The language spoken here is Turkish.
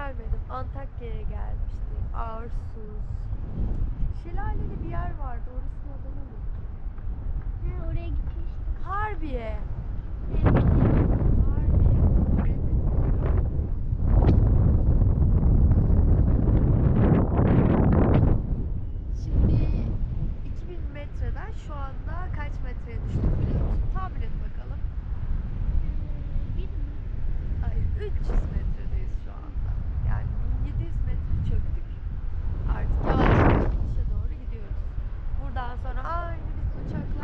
Antakya'ya gelmiştik. Arsuz. Şelaleli bir yer vardı. Orasının adını unuttum. He, oraya gitmiştik. Harbiye. Evet. Harbiye. Oraya da Şimdi 2000 metreden şu anda kaç metreye düştük biliyor musun? Tahmin et bakalım. Ee? Hayır 300 metre. daha sonra. Aynı biz uçakla